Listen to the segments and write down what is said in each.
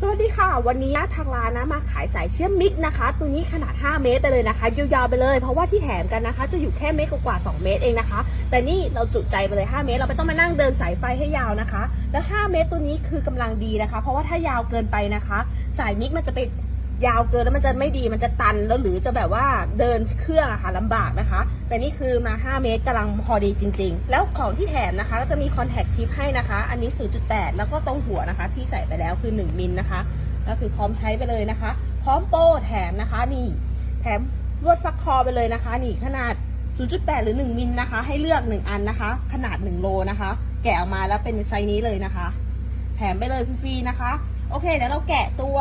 สวัสดีค่ะ วันนี้ทางร้านนะมาขายสายเชื่อมมิกนะคะ ตัวนี้ขนาด 5 เมตรไปเลยนะคะยาวๆไปเลย เพราะว่าที่แถมกันนะคะ จะอยู่แค่เมตรกว่า2เมตรเองนะคะ แต่นี่เราจุใจไปเลย 5 เมตร เราไม่ต้องมานั่งเดินสายไฟให้ยาวนะคะ แล้ว 5 เมตรตัวนี้คือกำลังดีนะคะ เพราะว่าถ้ายาวเกินไปนะคะ สายมิกมันจะไป ยาวเกินแล้วมันจะไม่ดีมันจะตันแล้วหรือจะแบบว่าเดินเครื่องอะค่ะลำบากนะคะ แต่นี่คือมา 5 เมตรกำลังพอดีจริง ๆ แล้วของที่แถมนะคะก็จะมีคอนแทคทิปให้นะคะ อันนี้ 0.8 แล้วก็ตรงหัวนะคะ ที่ใส่ไปแล้วคือ 1 มิลนะคะ ก็คือพร้อมใช้ไปเลยนะคะ พร้อมโป้แถมนะคะนี่แถมลวดฟักคอไปเลยนะคะ นี่ขนาด 0.8 หรือ 1 มิลนะคะ ให้เลือก 1 อันนะคะ ขนาด 1 โลนะคะ แกะออกมาแล้วเป็นไซส์นี้เลยนะคะ แถมไปเลยฟรีๆนะคะ โอเคเดี๋ยวเราแกะตัว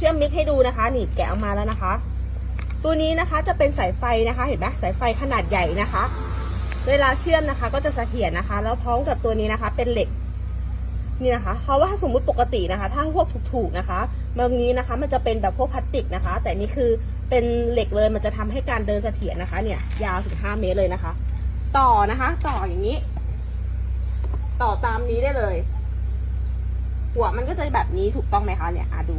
ชื่อมมิกให้ดูนะคะ นี่แกะออกมาแล้วนะคะ ตัวนี้นะคะจะเป็นสายไฟนะคะ เห็นไหมสายไฟขนาดใหญ่นะคะ เวลาเชื่อมนะคะ ก็จะเสถียรนะคะ แล้วพร้อมกับตัวนี้นะคะ เป็นเหล็กนี่นะคะ เพราะว่าถ้าสมมุติปกตินะคะ ถ้าพวกถูกๆนะคะบางนี้นะคะมันจะเป็นแบบพวกพลาสติกนะคะ แต่นี่คือเป็นเหล็กเลยมันจะทำให้การเดินเสถียรนะคะ เนี่ย ยาวถึง5เมตรเลยนะคะ ต่อนะคะ ต่ออย่างนี้ ต่อตามนี้ได้เลยหัวมันก็จะแบบนี้ถูกต้องไหมคะเนี่ยอะดู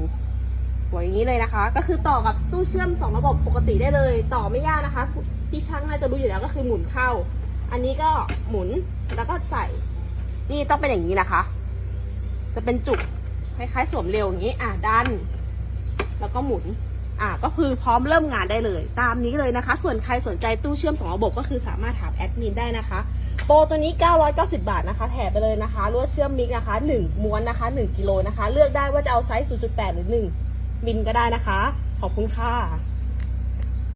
หัวอย่างนี้เลยนะคะ ก็คือต่อกับตู้เชื่อมสองระบบปกติได้เลย ต่อไม่ยากนะคะพี่ช่างน่าจะรู้อยู่แล้วก็คือหมุนเข้า อันนี้ก็หมุนแล้วก็ใส่ นี่ต้องเป็นอย่างนี้นะคะ จะเป็นจุกคล้ายๆสวมเร็วอย่างนี้ อะดัน แล้วก็หมุน อะก็คือพร้อมเริ่มงานได้เลย ตามนี้เลยนะคะ ส่วนใครสนใจตู้เชื่อมสองระบบก็คือสามารถถามแอดมินได้นะคะโปรตัวนี้ 990 บาทนะคะ แถมไปเลยนะคะ ลวดเชื่อมมิกนะคะ 1 ม้วนนะคะ 1 กิโลนะคะ เลือกได้ว่าจะเอาไซส์ 0.8 หรือ 1 มินก็ได้นะคะ ขอบคุณค่ะ